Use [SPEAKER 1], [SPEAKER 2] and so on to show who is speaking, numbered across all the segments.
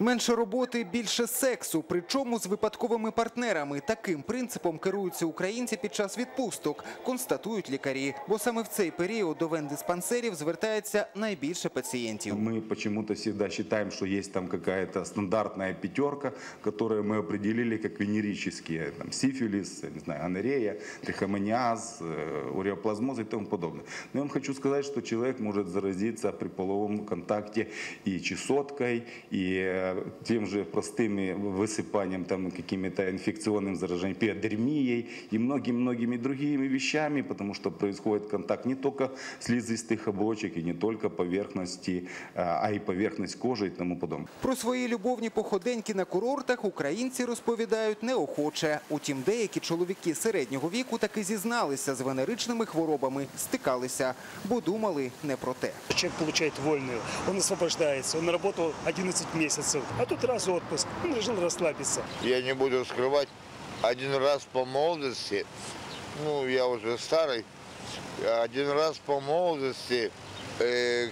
[SPEAKER 1] Менше роботи, більше сексу, причому з випадковими партнерами. Таким принципом керуються українці під час відпусток, констатують лікарі. Бо саме в цей період до вендиспансерів звертається найбільше пацієнтів.
[SPEAKER 2] Мы почему-то всегда считаем, что есть там какая-то стандартная пятерка, которую мы определили как венерические. Там, сифилис, не знаю, гонорея, трихомониаз, э, уреоплазмоз и тому подобное. Но я вам хочу сказать, что человек может заразиться при половом контакте и чесоткой, и э, тем же простыми высыпанием, там, какими-то инфекционным заражением, пиодермией и многими-многими другими вещами, потому что происходит контакт не только слизистых оболочек и не только поверхности, а а и поверхность кожи и тому подобное.
[SPEAKER 1] Про свої любовні походеньки на курортах українці розповідають неохоче. Утім, деякі чоловіки середнього віку таки зізналися з венеричними хворобами, стикалися, бо думали не про те.
[SPEAKER 3] Человек получает вольную, он освобождается, он работал 11 Месяцев, а тут раз отпуск, он решил расслабиться.
[SPEAKER 4] Я не буду скрывать, один раз по молодости, ну, я уже старый, один раз по молодости,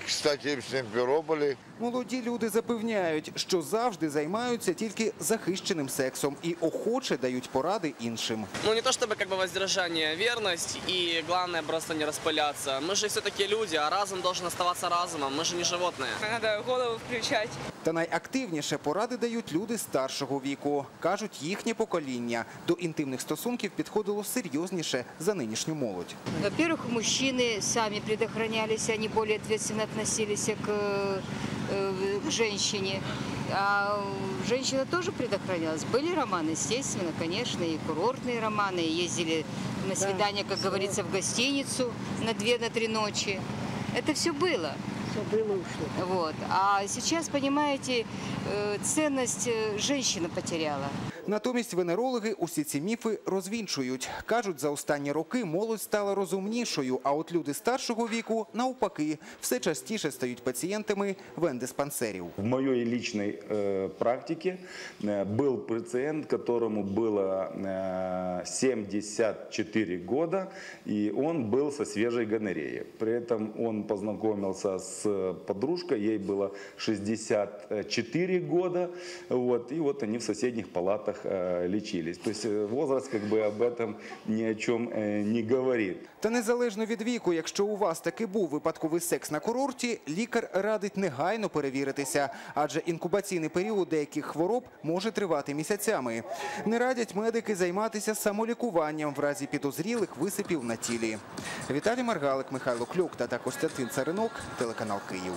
[SPEAKER 4] кстати, в Симферополе,
[SPEAKER 1] Молоді люди запевняють, що завжди займаються тільки захищеним сексом і охоче дають поради іншим.
[SPEAKER 5] Ну, не то чтобы как бы воздержание, верность и главное просто не распыляться. Мы же все-таки люди, а разум должен оставаться разумом, мы же не животные.
[SPEAKER 6] Надо голову включать.
[SPEAKER 1] Та найактивніше поради дають люди старшого віку. Кажуть, їхнє покоління до інтимних стосунків підходило серйозніше за нинішню молодь.
[SPEAKER 7] Во-первых, мужчины сами предохранялись, они более більше ответственно относились к, э, к женщине. А женщина тоже предохранялась. Были романы, естественно, конечно, и курортные романы, ездили на свидание, как говорится, в гостиницу на две, на три ночи. Это все было. Все было ушло. Вот. А сейчас, понимаете, э, ценность э, женщина потеряла.
[SPEAKER 1] Натомість венерологи усі ці міфи розвінчують. Кажуть, за останні роки молодь стала розумнішою, а от люди старшого віку, навпаки, все частіше стають пацієнтами вендиспансерів.
[SPEAKER 2] В моей личной э, практике э, был пациент, которому было э, 74 года, и он был со свежей гонореей. При этом он познакомился с подружкой, ей было 64 года, вот, и вот они в соседних палатах э, лечились. То есть э, возраст как бы об этом ни о чем э, не говорит.
[SPEAKER 1] Та незалежно від віку, якщо у вас таки був випадковий секс на курорті, лікар радить негайно перевіритися, адже інкубаційний період деяких хвороб може тривати місяцями. Не радять медики займатися самолікуванням в разі підозрілих висипів на тілі. Віталій Маргалик, Михайло Клюк та Костянтин Царинок, телеканал Київ.